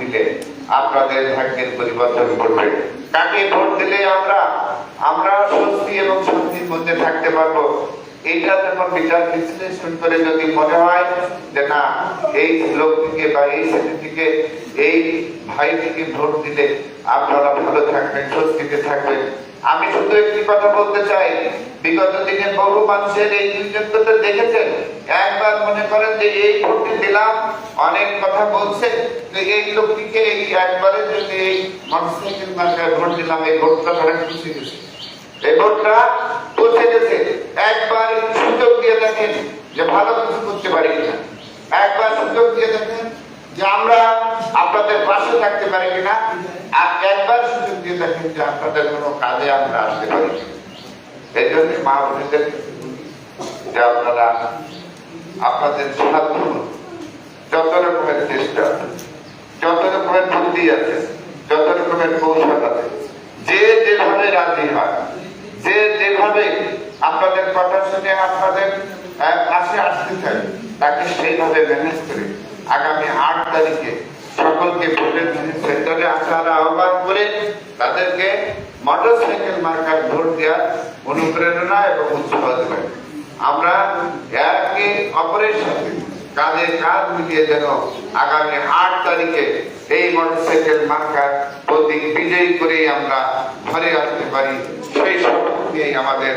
দিলে আপনাদের ভাগ্যের পরিবর্তন করবে কাকে ভোট দিলে আমরা আমরা এবং মধ্যে থাকতে পারব। এইটা বিচার বিশ্লেষণ করে যদি মনে হয় যে না, এই লোকটিকে বা এই এই ভাইটিকে ভোট দিলে আপনারা ভালো থাকবেন, স্বস্তিতে থাকবেন। আমি শুধু একটি কথা বলতে চাই, বিগত দিনে বহু মানুষের এই দেখেছেন। একবার মনে করেন যে এই ভোটটি দিলাম অনেক কথা বলছে। এই লোকটিকে এই একবারের জন্য এই মোটরসাইকেল মার্কায় ভোট দিলাম, এই ভোটটা ধরেন খুশি গেছে। এই ভোটটা পৌঁছে গেছে। একবার সুযোগ দিয়ে দেখেন যে ভালো কিছু করতে পারি কিনা। একবার সুযোগ দিয়ে দেখেন যে আমরা আপনাদের পাশে থাকতে পারি কিনা। আর একবার সুযোগ দিয়ে দেখেন যে আপনাদের কোনো কাজে আমরা আসতে পারি এই জন্য মা বোনেদের আপনারা আপনাদের সাধ্য যত রকমের চেষ্টা যত রকমের বুদ্ধি আছে যত রকমের কৌশল আছে, যে যেভাবে রাজি হয়, যে যেভাবে আপনাদের কথা শুনে আপনাদের পাশে আসতে চায়, তাকে সেইভাবে ম্যানেজ করে আগামী আট তারিখে সকলকে ভোটের সেন্টারে আসার আহ্বান করে তাদেরকে মোটরসাইকেল মার্কার ভোট দেওয়ার অনুপ্রেরণা এবং উৎসাহ দেবেন। আমরা একে অপরের সাথে কাঁধে কাজ মিলিয়ে যেন আগামী আট তারিখে এই মোটরসাইকেল মার্কার প্রতীক বিজয়ী করেই আমরা ঘরে আসতে পারি। সেই শপথ নিয়েই আমাদের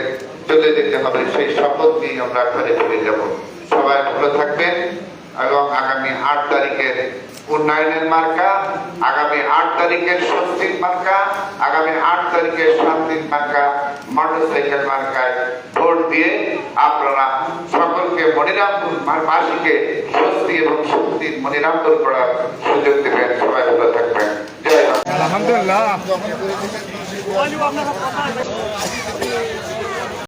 চলে যেতে হবে, সেই শপথ নিয়েই আমরা ঘরে ফিরে যাব। সবাই ভালো থাকবেন। এবং আগামী আট তারিখের উন্নয়নের মার্কা, আগামী আট তারিখের স্বস্তির মার্কা, আগামী আট তারিখের শান্তির মার্কা, মোটরসাইকেল মার্কায় ভোট দিয়ে আপনারা সকলকে মনিরামপুর মাসিকে স্বস্তি এবং শক্তির মনিরামপুর করার সুযোগ দেবেন। সবাই ভালো থাকবেন। জয় আলহামদুলিল্লাহ।